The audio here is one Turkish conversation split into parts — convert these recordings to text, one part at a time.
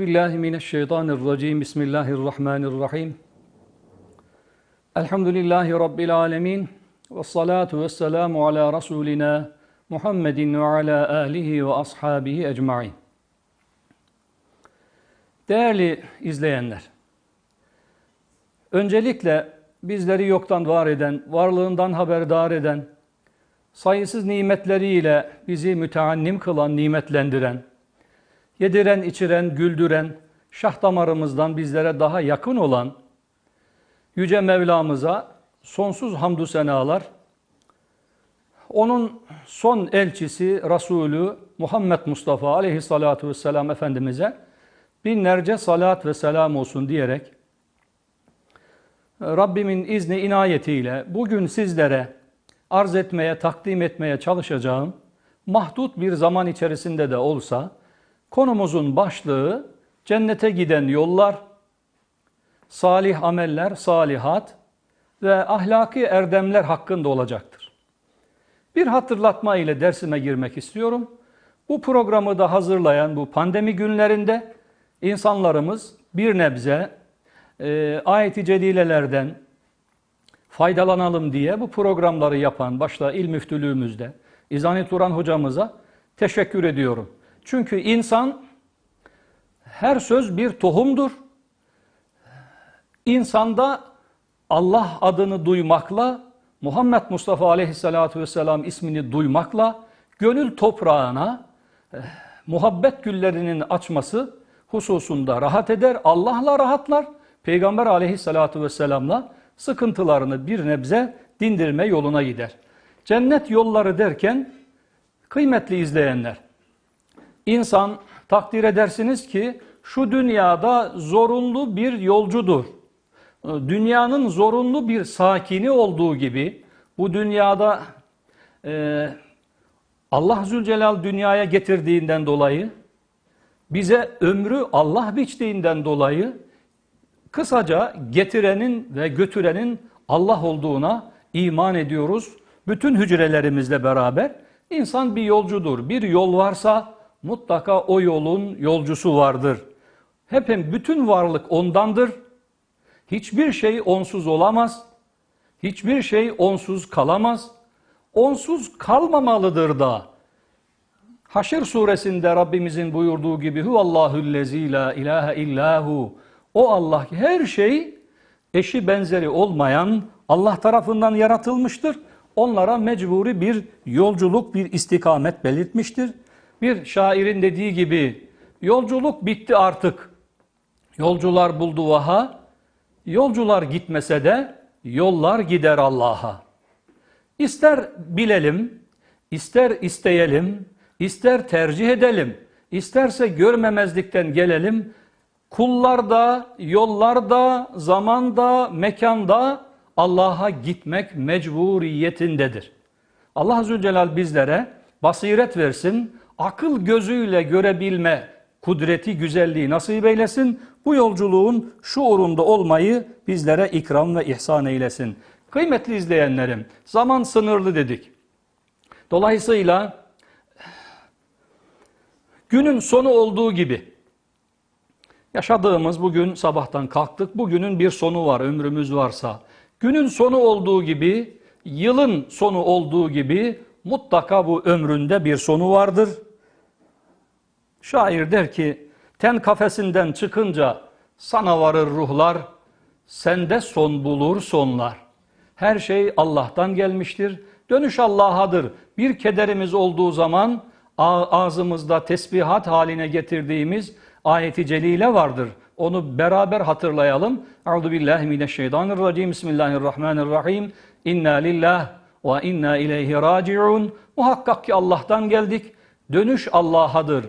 billahi mineşşeytanirracim. Bismillahirrahmanirrahim. Elhamdülillahi Rabbil alemin. Ve salatu ve selamu ala Resulina Muhammedin ve ala alihi ve ashabihi ecmain. Değerli izleyenler, öncelikle bizleri yoktan var eden, varlığından haberdar eden, sayısız nimetleriyle bizi müteannim kılan, nimetlendiren, yediren, içiren, güldüren, şah damarımızdan bizlere daha yakın olan Yüce Mevlamıza sonsuz hamdü senalar, onun son elçisi Resulü Muhammed Mustafa aleyhissalatu vesselam Efendimiz'e binlerce salat ve selam olsun diyerek Rabbimin izni inayetiyle bugün sizlere arz etmeye, takdim etmeye çalışacağım mahdut bir zaman içerisinde de olsa konumuzun başlığı cennete giden yollar, salih ameller, salihat ve ahlaki erdemler hakkında olacaktır. Bir hatırlatma ile dersime girmek istiyorum. Bu programı da hazırlayan bu pandemi günlerinde insanlarımız bir nebze e, ayet-i celilelerden faydalanalım diye bu programları yapan başta il müftülüğümüzde İzani Turan hocamıza teşekkür ediyorum. Çünkü insan her söz bir tohumdur. İnsanda Allah adını duymakla, Muhammed Mustafa Aleyhisselatü Vesselam ismini duymakla gönül toprağına eh, muhabbet güllerinin açması hususunda rahat eder. Allah'la rahatlar. Peygamber Aleyhisselatü Vesselam'la sıkıntılarını bir nebze dindirme yoluna gider. Cennet yolları derken kıymetli izleyenler, insan takdir edersiniz ki şu dünyada zorunlu bir yolcudur. Dünyanın zorunlu bir sakini olduğu gibi bu dünyada e, Allah Zülcelal dünyaya getirdiğinden dolayı bize ömrü Allah biçtiğinden dolayı kısaca getirenin ve götürenin Allah olduğuna iman ediyoruz. Bütün hücrelerimizle beraber insan bir yolcudur. Bir yol varsa mutlaka o yolun yolcusu vardır. Hepim bütün varlık ondandır. Hiçbir şey onsuz olamaz. Hiçbir şey onsuz kalamaz. Onsuz kalmamalıdır da. Haşr suresinde Rabbimizin buyurduğu gibi Huvallahüllezî la ilahe illahu. O Allah ki her şey eşi benzeri olmayan Allah tarafından yaratılmıştır. Onlara mecburi bir yolculuk, bir istikamet belirtmiştir. Bir şairin dediği gibi yolculuk bitti artık. Yolcular buldu vaha, yolcular gitmese de yollar gider Allah'a. İster bilelim, ister isteyelim, ister tercih edelim, isterse görmemezlikten gelelim, kullarda, yollarda, zamanda, mekanda Allah'a gitmek mecburiyetindedir. Allah Zülcelal bizlere basiret versin, akıl gözüyle görebilme kudreti, güzelliği nasip eylesin. Bu yolculuğun şuurunda olmayı bizlere ikram ve ihsan eylesin. Kıymetli izleyenlerim, zaman sınırlı dedik. Dolayısıyla günün sonu olduğu gibi yaşadığımız bugün sabahtan kalktık. Bugünün bir sonu var ömrümüz varsa. Günün sonu olduğu gibi, yılın sonu olduğu gibi mutlaka bu ömründe bir sonu vardır. Şair der ki, ten kafesinden çıkınca sana varır ruhlar, sende son bulur sonlar. Her şey Allah'tan gelmiştir. Dönüş Allah'adır. Bir kederimiz olduğu zaman ağzımızda tesbihat haline getirdiğimiz ayeti celile vardır. Onu beraber hatırlayalım. Euzu billahi mineşşeytanirracim. Bismillahirrahmanirrahim. İnna lillah ve inna ileyhi raciun. Muhakkak ki Allah'tan geldik. Dönüş Allah'adır.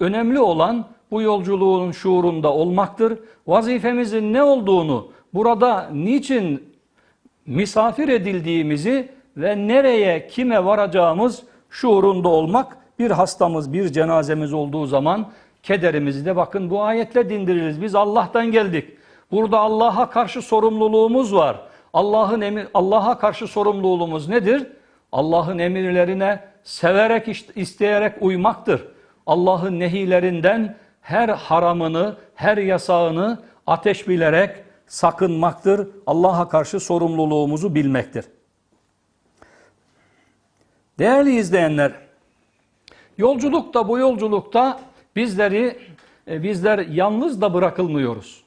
Önemli olan bu yolculuğun şuurunda olmaktır. Vazifemizin ne olduğunu, burada niçin misafir edildiğimizi ve nereye, kime varacağımız şuurunda olmak. Bir hastamız, bir cenazemiz olduğu zaman kederimizi de bakın bu ayetle dindiririz. Biz Allah'tan geldik. Burada Allah'a karşı sorumluluğumuz var. Allah'ın emir Allah'a karşı sorumluluğumuz nedir? Allah'ın emirlerine severek isteyerek uymaktır. Allah'ın nehilerinden her haramını, her yasağını ateş bilerek sakınmaktır. Allah'a karşı sorumluluğumuzu bilmektir. Değerli izleyenler, yolculukta bu yolculukta bizleri e, bizler yalnız da bırakılmıyoruz.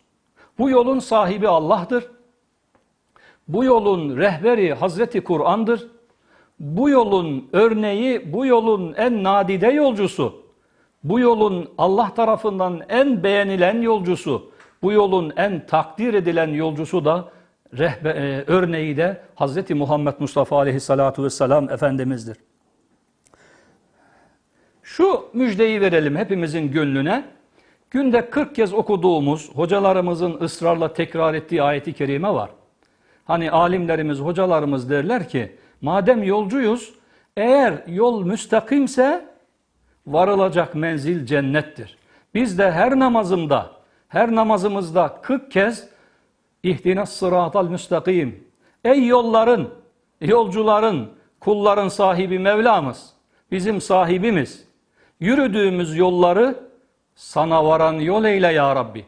Bu yolun sahibi Allah'tır. Bu yolun rehberi Hazreti Kur'an'dır. Bu yolun örneği, bu yolun en nadide yolcusu, bu yolun Allah tarafından en beğenilen yolcusu, bu yolun en takdir edilen yolcusu da rehbe, e, örneği de Hazreti Muhammed Mustafa Aleyhissalatu vesselam Efendimiz'dir. Şu müjdeyi verelim hepimizin gönlüne. Günde 40 kez okuduğumuz, hocalarımızın ısrarla tekrar ettiği ayeti kerime var. Hani alimlerimiz, hocalarımız derler ki, madem yolcuyuz, eğer yol müstakimse varılacak menzil cennettir. Biz de her namazımda, her namazımızda 40 kez İhdina sıratal müstakim. Ey yolların, yolcuların, kulların sahibi Mevlamız, bizim sahibimiz. Yürüdüğümüz yolları sana varan yol eyle ya Rabbi.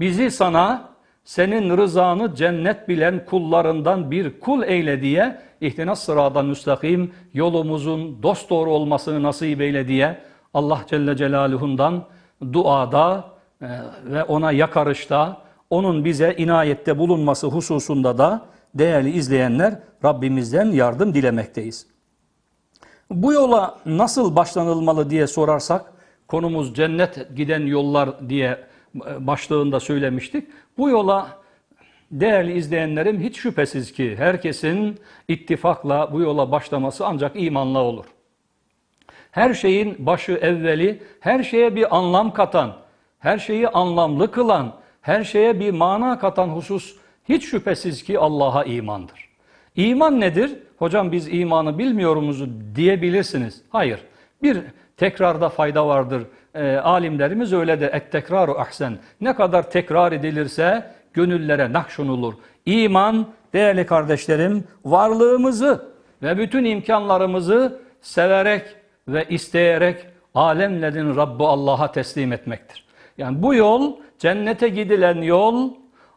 Bizi sana senin rızanı cennet bilen kullarından bir kul eyle diye ihtinas sıradan müstakim yolumuzun dost doğru olmasını nasip eyle diye Allah Celle Celaluhu'ndan duada e, ve ona yakarışta onun bize inayette bulunması hususunda da değerli izleyenler Rabbimizden yardım dilemekteyiz. Bu yola nasıl başlanılmalı diye sorarsak konumuz cennet giden yollar diye e, başlığında söylemiştik. Bu yola değerli izleyenlerim hiç şüphesiz ki herkesin ittifakla bu yola başlaması ancak imanla olur. Her şeyin başı evveli, her şeye bir anlam katan, her şeyi anlamlı kılan, her şeye bir mana katan husus hiç şüphesiz ki Allah'a imandır. İman nedir? Hocam biz imanı bilmiyorumuzu diyebilirsiniz. Hayır. Bir tekrarda fayda vardır. E, alimlerimiz öyle de et tekraru ahsen. Ne kadar tekrar edilirse gönüllere nakşunulur. İman değerli kardeşlerim varlığımızı ve bütün imkanlarımızı severek ve isteyerek alemlerin Rabbi Allah'a teslim etmektir. Yani bu yol cennete gidilen yol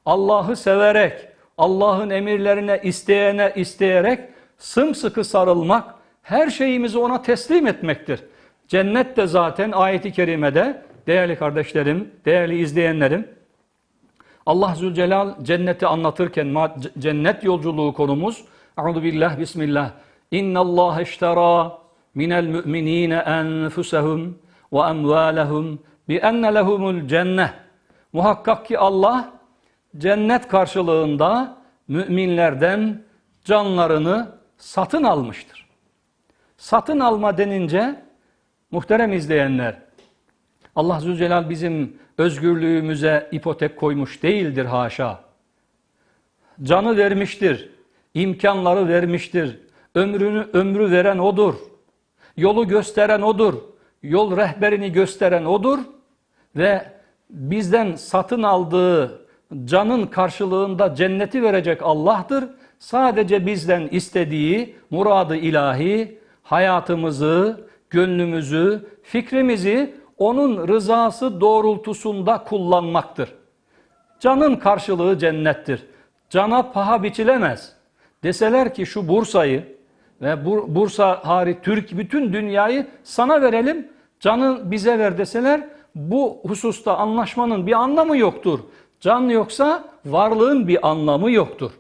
Allah'ı severek, Allah'ın emirlerine isteyene isteyerek sımsıkı sarılmak, her şeyimizi ona teslim etmektir. Cennet de zaten ayeti kerimede değerli kardeşlerim, değerli izleyenlerim Allah Zülcelal cenneti anlatırken cennet yolculuğu konumuz Euzu billah bismillah. İnna Allah iştara minel mu'minine enfusahum ve emvalahum bi enne lehumul cennet. Muhakkak ki Allah cennet karşılığında müminlerden canlarını satın almıştır. Satın alma denince muhterem izleyenler Allah Zülcelal bizim özgürlüğümüze ipotek koymuş değildir haşa. Canı vermiştir, imkanları vermiştir, ömrünü ömrü veren odur. Yolu gösteren odur. Yol rehberini gösteren odur ve bizden satın aldığı canın karşılığında cenneti verecek Allah'tır. Sadece bizden istediği muradı ilahi hayatımızı, gönlümüzü, fikrimizi onun rızası doğrultusunda kullanmaktır. Canın karşılığı cennettir. Cana paha biçilemez. Deseler ki şu Bursa'yı ve Bursa hariç Türk bütün dünyayı sana verelim, canı bize ver deseler bu hususta anlaşmanın bir anlamı yoktur. Can yoksa varlığın bir anlamı yoktur.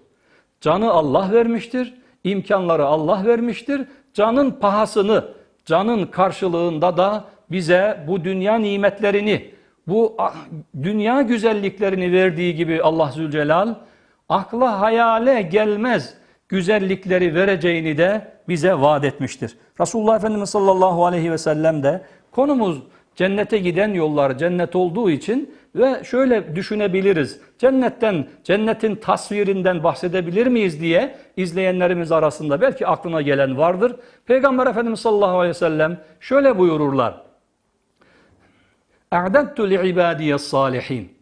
Canı Allah vermiştir, imkanları Allah vermiştir. Canın pahasını, canın karşılığında da bize bu dünya nimetlerini, bu dünya güzelliklerini verdiği gibi Allah Zülcelal, akla hayale gelmez güzellikleri vereceğini de bize vaat etmiştir. Resulullah Efendimiz sallallahu aleyhi ve sellem de konumuz cennete giden yollar cennet olduğu için ve şöyle düşünebiliriz. Cennetten, cennetin tasvirinden bahsedebilir miyiz diye izleyenlerimiz arasında belki aklına gelen vardır. Peygamber Efendimiz sallallahu aleyhi ve sellem şöyle buyururlar. Salihin.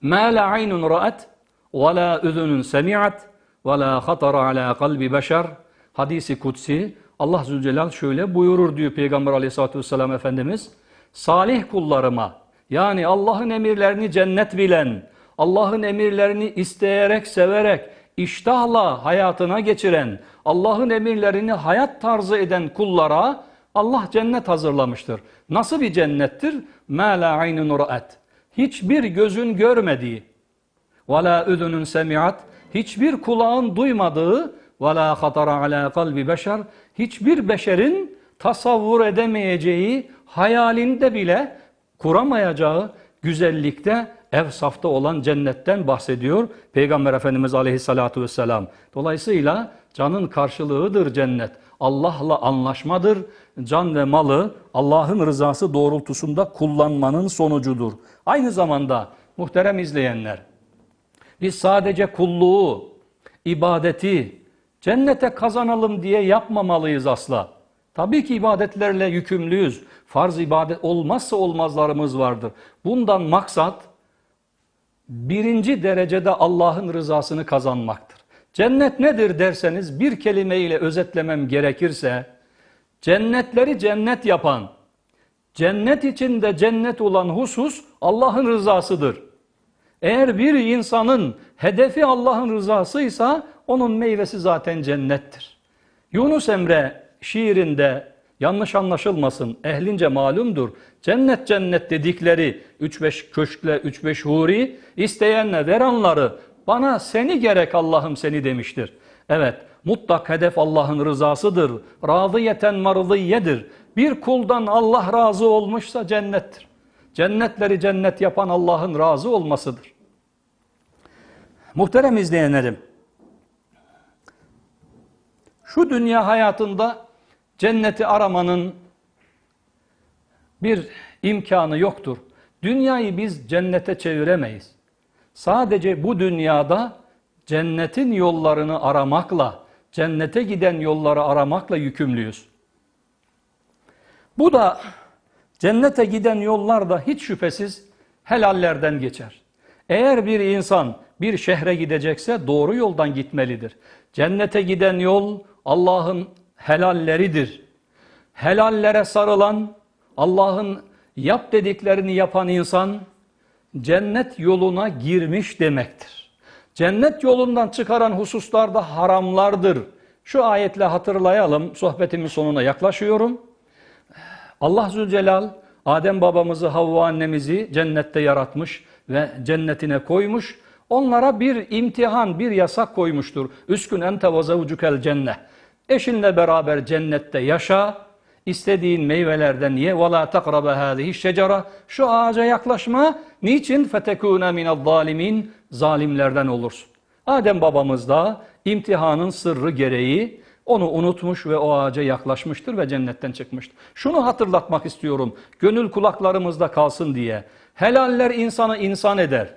Ma la aynun ra'at ve la üzünün semi'at ve la hatara ala kalbi beşer. Hadisi kutsi Allah Zülcelal şöyle buyurur diyor Peygamber aleyhissalatü vesselam Efendimiz. Salih kullarıma Yani Allah'ın emirlerini cennet bilen, Allah'ın emirlerini isteyerek, severek, iştahla hayatına geçiren, Allah'ın emirlerini hayat tarzı eden kullara Allah cennet hazırlamıştır. Nasıl bir cennettir? مَا لَا عَيْنٌ رَأَتْ Hiçbir gözün görmediği, وَلَا اُذُنٌ سَمِعَتْ Hiçbir kulağın duymadığı, وَلَا خَطَرَ عَلَى قَلْبِ beşer Hiçbir beşerin tasavvur edemeyeceği, hayalinde bile kuramayacağı güzellikte, evsafta olan cennetten bahsediyor Peygamber Efendimiz Aleyhisselatü Vesselam. Dolayısıyla canın karşılığıdır cennet. Allah'la anlaşmadır. Can ve malı Allah'ın rızası doğrultusunda kullanmanın sonucudur. Aynı zamanda muhterem izleyenler, biz sadece kulluğu, ibadeti cennete kazanalım diye yapmamalıyız asla. Tabii ki ibadetlerle yükümlüyüz. Farz ibadet olmazsa olmazlarımız vardır. Bundan maksat birinci derecede Allah'ın rızasını kazanmaktır. Cennet nedir derseniz bir kelimeyle özetlemem gerekirse cennetleri cennet yapan, cennet içinde cennet olan husus Allah'ın rızasıdır. Eğer bir insanın hedefi Allah'ın rızasıysa onun meyvesi zaten cennettir. Yunus Emre şiirinde yanlış anlaşılmasın ehlince malumdur. Cennet cennet dedikleri 3-5 köşkle 3-5 huri isteyenle veranları bana seni gerek Allah'ım seni demiştir. Evet mutlak hedef Allah'ın rızasıdır. Radiyeten marziyedir. Bir kuldan Allah razı olmuşsa cennettir. Cennetleri cennet yapan Allah'ın razı olmasıdır. Muhterem izleyenlerim, şu dünya hayatında cenneti aramanın bir imkanı yoktur. Dünyayı biz cennete çeviremeyiz. Sadece bu dünyada cennetin yollarını aramakla, cennete giden yolları aramakla yükümlüyüz. Bu da cennete giden yollar da hiç şüphesiz helallerden geçer. Eğer bir insan bir şehre gidecekse doğru yoldan gitmelidir. Cennete giden yol Allah'ın helalleridir. Helallere sarılan, Allah'ın yap dediklerini yapan insan cennet yoluna girmiş demektir. Cennet yolundan çıkaran hususlar da haramlardır. Şu ayetle hatırlayalım. Sohbetimin sonuna yaklaşıyorum. Allah Zülcelal Adem babamızı Havva annemizi cennette yaratmış ve cennetine koymuş. Onlara bir imtihan, bir yasak koymuştur. Üskün ente ve zevcukel cennet. Eşinle beraber cennette yaşa. İstediğin meyvelerden ye. La takrabe hâzihi şecera. Şu ağaca yaklaşma. Niçin? Fetekûne minel zalimin. Zalimlerden olursun. Adem babamız da imtihanın sırrı gereği onu unutmuş ve o ağaca yaklaşmıştır ve cennetten çıkmıştır. Şunu hatırlatmak istiyorum. Gönül kulaklarımızda kalsın diye. Helaller insanı insan eder.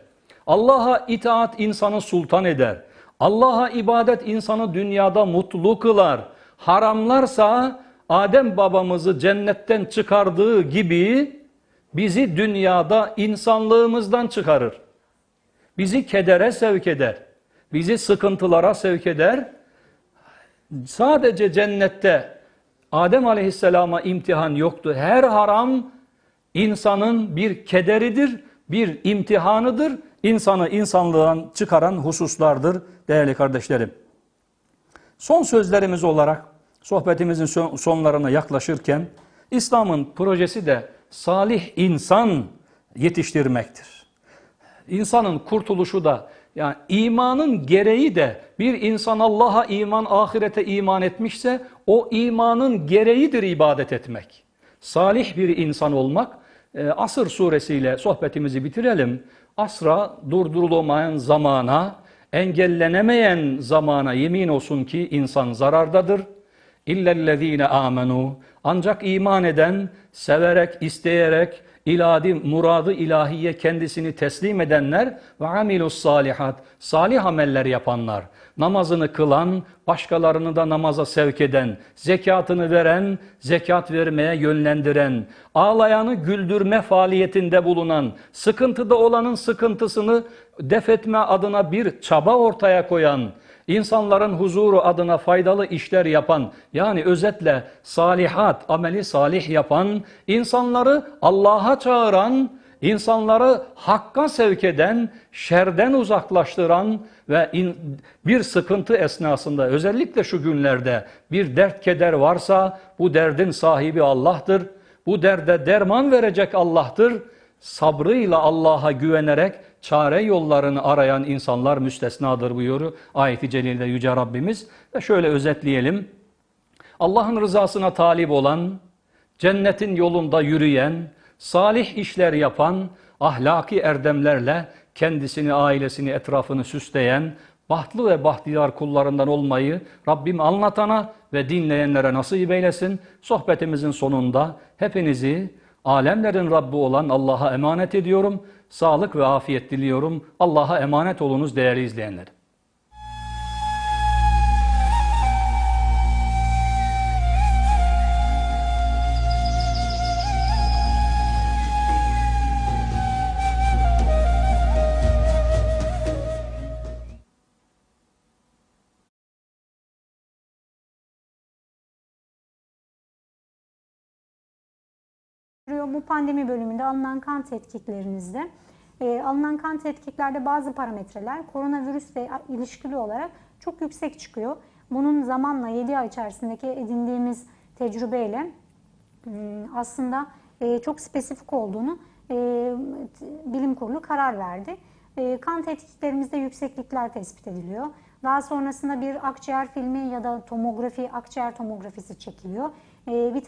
Allah'a itaat insanı sultan eder. Allah'a ibadet insanı dünyada mutlu kılar. Haramlarsa Adem babamızı cennetten çıkardığı gibi bizi dünyada insanlığımızdan çıkarır. Bizi kedere sevk eder. Bizi sıkıntılara sevk eder. Sadece cennette Adem Aleyhisselam'a imtihan yoktu. Her haram insanın bir kederidir, bir imtihanıdır. İnsanı insanlığın çıkaran hususlardır değerli kardeşlerim. Son sözlerimiz olarak sohbetimizin sonlarına yaklaşırken İslam'ın projesi de salih insan yetiştirmektir. İnsanın kurtuluşu da yani imanın gereği de bir insan Allah'a iman, ahirete iman etmişse o imanın gereğidir ibadet etmek. Salih bir insan olmak. E, Asır suresiyle sohbetimizi bitirelim. Asra durdurulamayan zamana, engellenemeyen zamana yemin olsun ki insan zarardadır. İllellezine amenu ancak iman eden, severek, isteyerek, iladi, muradı ilahiye kendisini teslim edenler ve amilus salihat, salih ameller yapanlar, namazını kılan, başkalarını da namaza sevk eden, zekatını veren, zekat vermeye yönlendiren, ağlayanı güldürme faaliyetinde bulunan, sıkıntıda olanın sıkıntısını def etme adına bir çaba ortaya koyan, insanların huzuru adına faydalı işler yapan, yani özetle salihat, ameli salih yapan, insanları Allah'a çağıran, insanları hakka sevk eden, şerden uzaklaştıran ve in- bir sıkıntı esnasında özellikle şu günlerde bir dert keder varsa bu derdin sahibi Allah'tır. Bu derde derman verecek Allah'tır. Sabrıyla Allah'a güvenerek çare yollarını arayan insanlar müstesnadır buyuruyor ayeti celilde Yüce Rabbimiz. Ve şöyle özetleyelim. Allah'ın rızasına talip olan, cennetin yolunda yürüyen, salih işler yapan, ahlaki erdemlerle kendisini, ailesini, etrafını süsleyen, bahtlı ve bahtiyar kullarından olmayı Rabbim anlatana ve dinleyenlere nasip eylesin. Sohbetimizin sonunda hepinizi alemlerin Rabbi olan Allah'a emanet ediyorum. Sağlık ve afiyet diliyorum. Allah'a emanet olunuz değerli izleyenler. Bu pandemi bölümünde alınan kan tetkiklerinizde e, alınan kan tetkiklerde bazı parametreler koronavirüsle ilişkili olarak çok yüksek çıkıyor. Bunun zamanla 7 ay içerisindeki edindiğimiz tecrübeyle m, aslında e, çok spesifik olduğunu e, bilim kurulu karar verdi. E, kan tetkiklerimizde yükseklikler tespit ediliyor. Daha sonrasında bir akciğer filmi ya da tomografi, akciğer tomografisi çekiliyor. E, bir takım